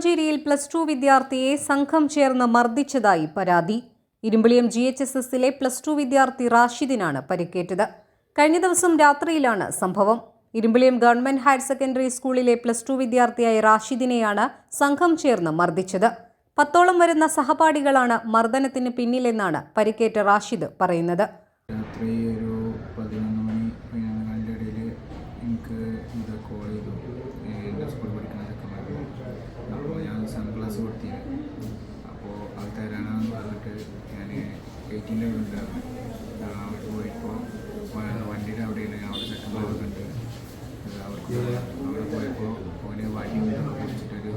വളാഞ്ചേരിയിൽ plus two വിദ്യാർത്ഥിയെ സംഘം ചേർന്ന് മർദ്ദിച്ചതായി പരാതി. ഇരുമ്പിളിയം ജി എച്ച് എസ് എസിലെ പ്ലസ് ടു വിദ്യാർത്ഥി റാഷിദിനാണ് പരിക്കേറ്റത്. കഴിഞ്ഞ ദിവസം രാത്രിയിലാണ് സംഭവം. ഇരുമ്പിളിയം ഗവൺമെന്റ് ഹയർ സെക്കൻഡറി സ്കൂളിലെ പ്ലസ് ടു വിദ്യാർത്ഥിയായ റാഷിദിനെയാണ് സംഘം ചേർന്ന് മർദ്ദിച്ചത്. പത്തോളം വരുന്ന സഹപാഠികളാണ് മർദ്ദനത്തിന് പിന്നിലെന്നാണ് പരിക്കേറ്റ റാഷിദ് പറയുന്നത്. രാത്രി ഒരു ഇത് കോൾ ചെയ്തു. എന്റെ സ്കൂളിൽ പഠിക്കുന്ന ചെക്കന്മാർ അപ്പോൾ ഞാൻ സൺഗ്ലാസ് കൊടുത്തിന് അപ്പോൾ അത് തരാനാണെന്ന് പറഞ്ഞിട്ട് ഞാൻ എയ്റ്റീന്റെ അവിടെ ഉണ്ടായിരുന്നു. അവിടെ പോയപ്പോൾ വണ്ടിയുടെ അവിടെയാണ്. അവിടെ ചെക്കന്മാരൊക്കെ ഉണ്ട് അവർക്ക് അവിടെ പോയപ്പോൾ ഓന് വടി കുടിച്ചിട്ടൊരു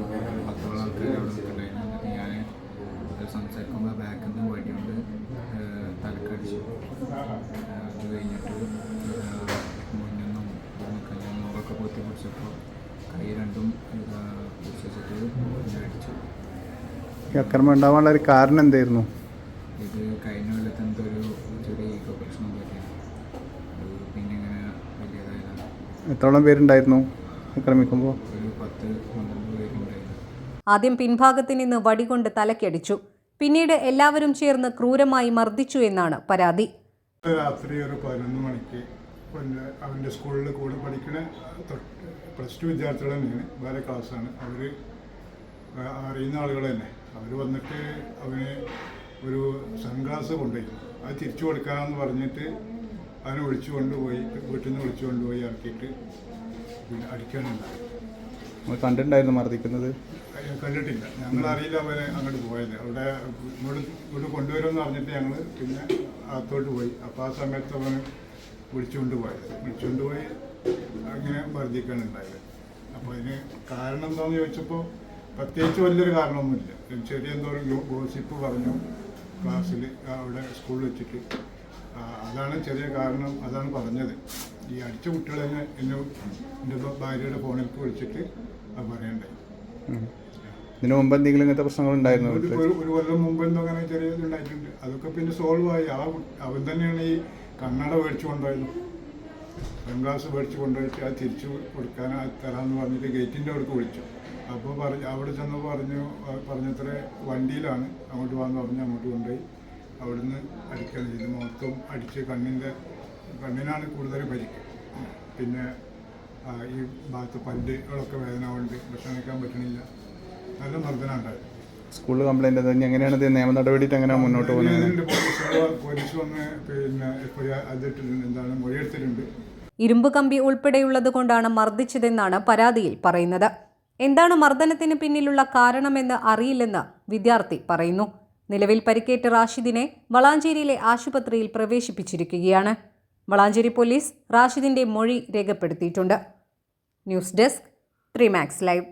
പത്തോളം ആൾക്കാർ അവിടെ നിൽക്കുന്നുണ്ടായിരുന്നു. ഞാൻ സംസാരിക്കുമ്പോൾ ബാക്കിൽ നിന്ന് വഴിയുണ്ട് തലക്കടിച്ചു. അത് കഴിഞ്ഞിട്ട് ഈ അക്രമം ഉണ്ടാവാനുള്ള ഒരു കാരണം എന്തായിരുന്നു? ഇത് കഴിഞ്ഞ കൊല്ലത്തെ ഒരു ചെറിയ ഈക്കോ പ്രശ്നം പറ്റിയാണ്. അത് പിന്നെ ഇങ്ങനെ വലിയതായതാണ്. എത്രോളം പേരുണ്ടായിരുന്നു ആക്രമിക്കുമ്പോൾ ഒരു പത്ത് പന്ത്രണ്ട് പേരുണ്ടായിരുന്നു ആദ്യം പിൻഭാഗത്ത് നിന്ന് വടികൊണ്ട് തലക്കടിച്ചു. പിന്നീട് എല്ലാവരും ചേർന്ന് ക്രൂരമായി മർദ്ദിച്ചു എന്നാണ് പരാതി. രാത്രി ഒരു പതിനൊന്ന് മണിക്ക് പിന്നെ അവന്റെ സ്കൂളിൽ കൂടെ പഠിക്കുന്ന പ്ലസ് ടു വിദ്യാർത്ഥികൾ തന്നെയാണ് വേറെ ക്ലാസ്സാണ് അവർ അറിയുന്ന ആളുകൾ തന്നെ. അവർ വന്നിട്ട് അവന് ഒരു സൺഗ്ലാസ് കൊണ്ടുപോയി. അത് തിരിച്ചു കൊടുക്കാമെന്ന് പറഞ്ഞിട്ട് അവനെ വിളിച്ചു കൊണ്ടുപോയി വീട്ടിൽ നിന്ന് വിളിച്ചു കൊണ്ടുപോയി ഇറക്കിയിട്ട് പിന്നെ അടിക്കാനുണ്ടായി നമ്മൾ കണ്ടിട്ടുണ്ടായിരുന്നു മർദ്ദിക്കുന്നത്? കണ്ടിട്ടില്ല. ഞങ്ങൾ അറിയില്ല അവരെ അങ്ങോട്ട് പോയത്. അവിടെ ഇങ്ങോട്ട് ഇങ്ങോട്ട് കൊണ്ടുവരുമെന്ന് പറഞ്ഞിട്ട് ഞങ്ങൾ പിന്നെ അകത്തോട്ട് പോയി. അപ്പോൾ ആ സമയത്ത് അവൻ വിളിച്ചുകൊണ്ട് പോയത് വിളിച്ചുകൊണ്ട് പോയി അങ്ങനെ മർദ്ദിക്കാനുണ്ടായത്. അപ്പോൾ അതിന് കാരണം എന്താണെന്ന് ചോദിച്ചപ്പോൾ പ്രത്യേകിച്ച് വലിയൊരു കാരണമൊന്നുമില്ല. ചെറിയ എന്തോ ഒരു ഗോസിപ്പ് പറഞ്ഞു ക്ലാസ്സിൽ അവിടെ സ്കൂളിൽ വെച്ചിട്ട്. അതാണ് ചെറിയ കാരണം അതാണ് പറഞ്ഞത്. ഈ അടിച്ച കുട്ടികളെ എന്നെ എന്റെ ഭാര്യയുടെ ഫോണിലേക്ക് വിളിച്ചിട്ട് അത് പറയണ്ടേ. ഇതിനു മുമ്പ് എന്തെങ്കിലും ഇങ്ങനത്തെ പ്രശ്നങ്ങൾ ഉണ്ടായിരുന്നു ഒരു കൊല്ലം മുമ്പ് എന്തോ അങ്ങനെ ചെറിയ ഇതുണ്ടായിട്ടുണ്ട് അതൊക്കെ പിന്നെ സോൾവ് ആയി. ആ അവൻ തന്നെയാണ് ഈ കണ്ണട മേടിച്ചു കൊണ്ടുപോയത്. പെൺഗ്ലാസ് മേടിച്ചു കൊണ്ടുപോയിട്ട് അത് തിരിച്ചു കൊടുക്കാൻ തരാമെന്ന് പറഞ്ഞിട്ട് ഗേറ്റിന്റെ അവിടേക്ക് വിളിച്ചു. അപ്പോൾ പറഞ്ഞു അവിടെ ചെന്ന് പറഞ്ഞു പറഞ്ഞത്ര വണ്ടിയിലാണ്. അങ്ങോട്ട് വന്ന് പറഞ്ഞ് അങ്ങോട്ട് കൊണ്ടുപോയി. അവിടുന്ന് അടിക്കാൻ ചെയ്തു. മൊത്തം അടിച്ച് കണ്ണിന്റെ കണ്ണിനാണ് കൂടുതൽ പരിക്ക്. പിന്നെ ഈ ഭാഗത്ത് പല്ലുകളൊക്കെ വേദന കൊണ്ട് ഭക്ഷണം കഴിക്കാൻ പറ്റണില്ല. നല്ല മർദ്ദന ഉണ്ടായിരുന്നു. സ്കൂളിൽ കംപ്ലൈന്റ് എങ്ങനെയാണ് ഇത് നിയമ നടപടിയിട്ട് എങ്ങനെയാണ് മുന്നോട്ട് പോകുന്നത്? പോലീസ് വന്ന് പിന്നെ അതിട്ടിട്ടുണ്ട്. എന്താണ് മൊഴിയെടുത്തിട്ടുണ്ട് ഇരുമ്പ് കമ്പി ഉൾപ്പെടെയുള്ളത് കൊണ്ടാണ് മർദ്ദിച്ചതെന്നാണ് പരാതിയിൽ പറയുന്നത്. എന്താണ് മർദ്ദനത്തിന് പിന്നിലുള്ള കാരണമെന്ന് അറിയില്ലെന്ന് വിദ്യാർത്ഥി പറയുന്നു. നിലവിൽ പരിക്കേറ്റ റാഷിദിനെ വളാഞ്ചേരിയിലെ ആശുപത്രിയിൽ പ്രവേശിപ്പിച്ചിരിക്കുകയാണ്. വളാഞ്ചേരി പോലീസ് റാഷിദിന്റെ മൊഴി രേഖപ്പെടുത്തിയിട്ടുണ്ട്. News desk three max live.